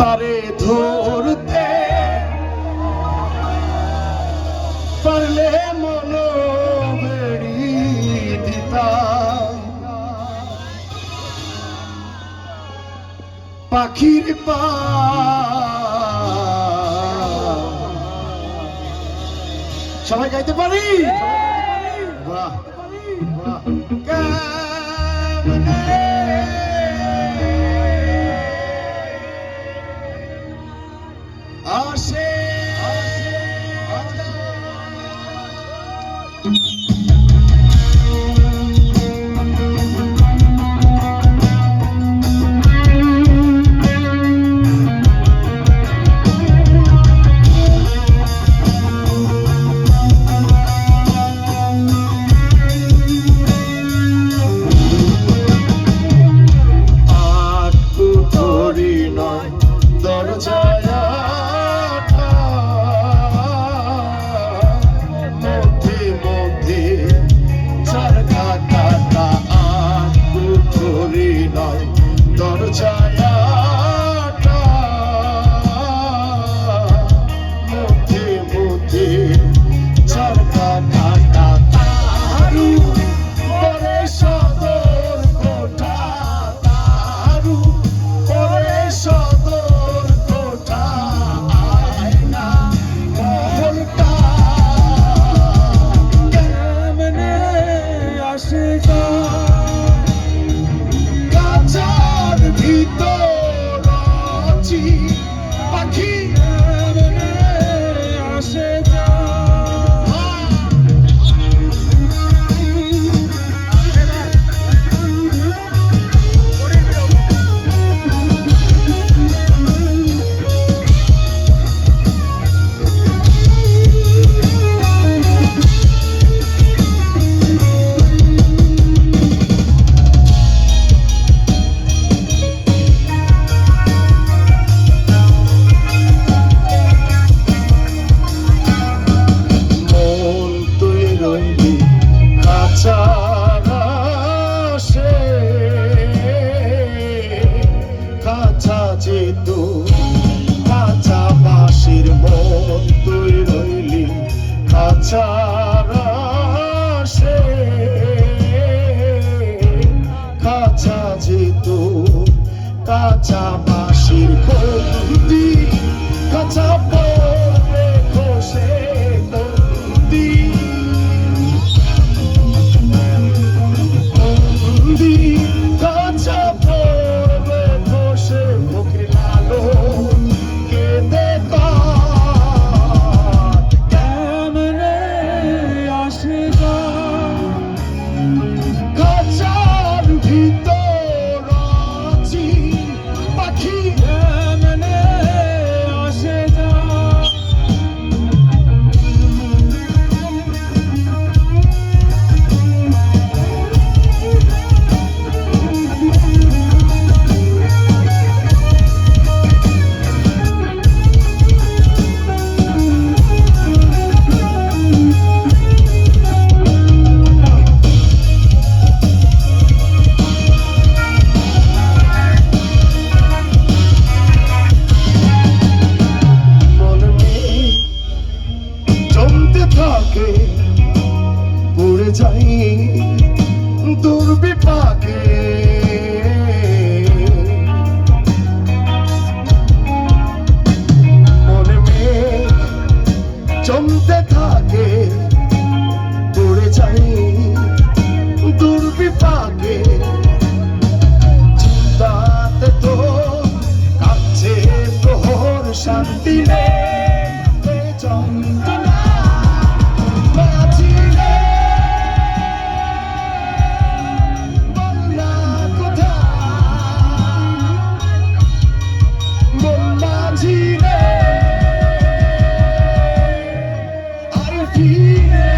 তারে ধরতে। পারলে মন বেড়ি পাখির পা। সবাই গাইতে পারি? বাহ বাহ যেত কাঁচা বাঁশির খোল। শান্তি নেই যন্ত্রণা বাঁচি বন্যা কোথা বন্যা ঝিরে আর ফিরে